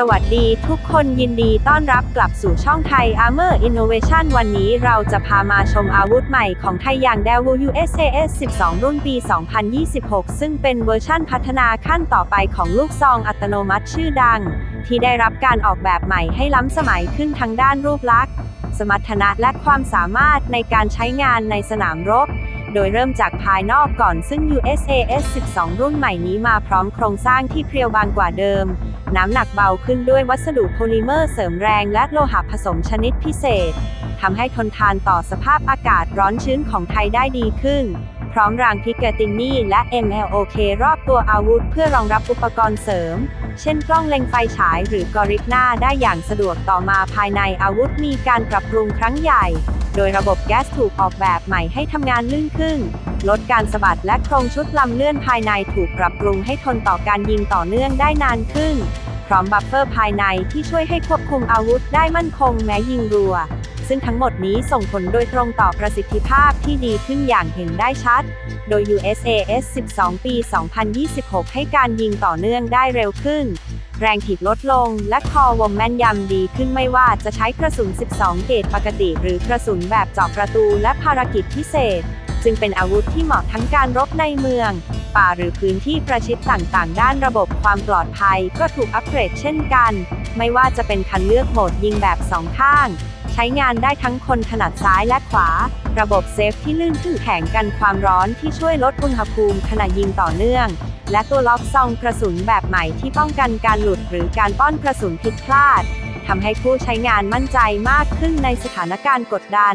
สวัสดีทุกคนยินดีต้อนรับกลับสู่ช่องไทย Armor Innovation วันนี้เราจะพามาชมอาวุธใหม่ของไทยอย่าง d e v USAS 12 รุ่นปี 2026 ซึ่งเป็นเวอร์ชั่นพัฒนาขั้นต่อไปของลูกซองอัตโนมัติชื่อดัง ที่ได้รับการออกแบบใหม่ให้ล้ำสมัยขึ้นทั้งด้านรูปลักษณ์ สมรรถนะและความสามารถในการใช้งานในสนามรบโดยเริ่มจากภายนอกก่อนซึ่ง USAS 12 รุ่นใหม่นี้มาพร้อมโครงสร้างที่เพรียวบางกว่าเดิม น้ำหนักเบาขึ้นด้วยวัสดุโพลิเมอร์เสริมแรงและโลหะผสมชนิดพิเศษทำให้ทนทานต่อสภาพอากาศร้อนชื้นของไทยได้ดีขึ้น พร้อมรางพิกเกตินีและ MLOK รอบตัวอาวุธเพื่อรองรับอุปกรณ์เสริม เช่นกล้องเล็งไฟฉายหรือกอริปหน้าได้อย่างสะดวกต่อมาภายในอาวุธมีการปรับปรุงครั้งใหญ่ โดยระบบแก๊สถูกออกแบบใหม่ให้ทำงานลื่นขึ้น ลดการสะบัดและโครงชุดลำเลื่อนภายในถูกปรับปรุงให้ทนต่อการยิงต่อเนื่องได้นานขึ้น พร้อมบัฟเฟอร์ภายในที่ช่วยให้ควบคุมอาวุธได้มั่นคงแม้ยิงรัว ซึ่งทั้งหมดนี้ส่งผลโดยตรงต่อประสิทธิภาพที่ดีขึ้นอย่างเห็นได้ชัด โดย USAS 12 ปี 2026 ให้การยิงต่อเนื่องได้เร็วขึ้น แรงถีบลดลง และคอวงแม่นยำดีขึ้นไม่ว่าจะใช้กระสุน 12 เกตปกติ หรือกระสุนแบบเจาะประตูและภารกิจพิเศษ จึงเป็นอาวุธที่เหมาะทั้งการรบในเมือง ป่าหรือพื้นที่ประชิดต่างๆ ด้านระบบความปลอดภัยก็ถูกอัปเกรดเช่นกัน ไม่ว่าจะเป็นคันเลือกโหมดยิงแบบสองข้าง ใช้งานได้ทั้งคนถนัดซ้ายและขวา ระบบเซฟที่ลื่นขึ้นแข็งกันความร้อนที่ช่วยลดอุณหภูมิขณะยิงต่อเนื่อง และตัวล็อกซองกระสุนแบบใหม่ที่ป้องกันการหลุดหรือการป้อนกระสุนผิดพลาดทำให้ผู้ใช้งานมั่นใจมากขึ้นในสถานการณ์กดดัน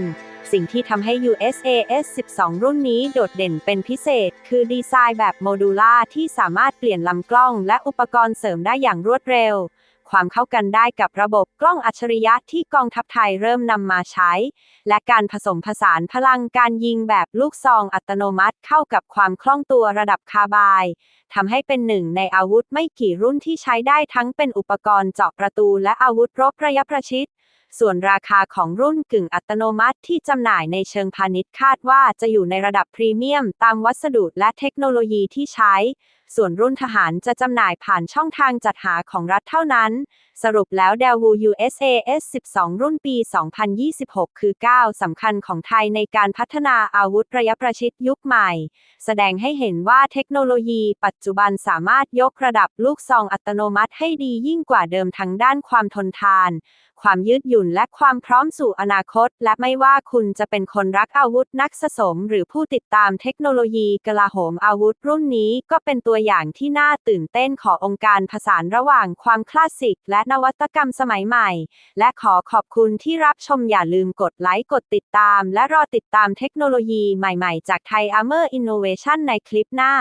สิ่งที่ทำให้ USAS 12 รุ่นนี้โดดเด่นเป็นพิเศษ คือดีไซน์แบบโมดูล่าที่สามารถเปลี่ยนลำกล้องและอุปกรณ์เสริมได้อย่างรวดเร็ว ความเข้ากันได้กับระบบกล้องอัจฉริยะที่กองทัพไทยเริ่มนำมาใช้ และการผสมผสานพลังการยิงแบบลูกซองอัตโนมัติเข้ากับความคล่องตัวระดับคาบายทำให้เป็นหนึ่งในอาวุธไม่กี่รุ่นที่ใช้ได้ทั้งเป็นอุปกรณ์เจาะประตูและอาวุธรบระยะประชิดส่วนราคาของรุ่นกึ่งอัตโนมัติที่จำหน่ายในเชิงพาณิชย์คาดว่าจะอยู่ในระดับพรีเมียม ตามวัสดุและเทคโนโลยีที่ใช้ ส่วนรุ่นทหารจะจำหน่ายผ่านช่องทางจัดหาของรัฐเท่านั้น สรุปแล้ว d e l w USAS 12 รุ่นปี 2026 คือก้าวสำคัญของไทยในการพัฒนาอาวุธระยะประชิดยุคใหม่ แสดงให้เห็นว่าเทคโนโลยีปัจจุบันสามารถยกระดับลูกซองอัตโนมัติให้ดียิ่งกว่าเดิมทั้งด้านความทนทาน ความยืดหยุ่นและความพร้อมสู่อนาคต และไม่ว่าคุณจะเป็นคนรักอาวุธนักสะสม หรือผู้ติดตามเทคโนโลยีกลาโหมอาวุธรุ่นนี้ก็เป็นตัวอย่างที่น่าตื่นเต้นขององค์การผสานระหว่างความคลาสสิก และนวัตกรรมสมัยใหม่ และขอขอบคุณที่รับชมอย่าลืมกดไลค์กดติดตาม และรอติดตามเทคโนโลยีใหม่ๆ จากไทย Armor Innovation ในคลิปหน้า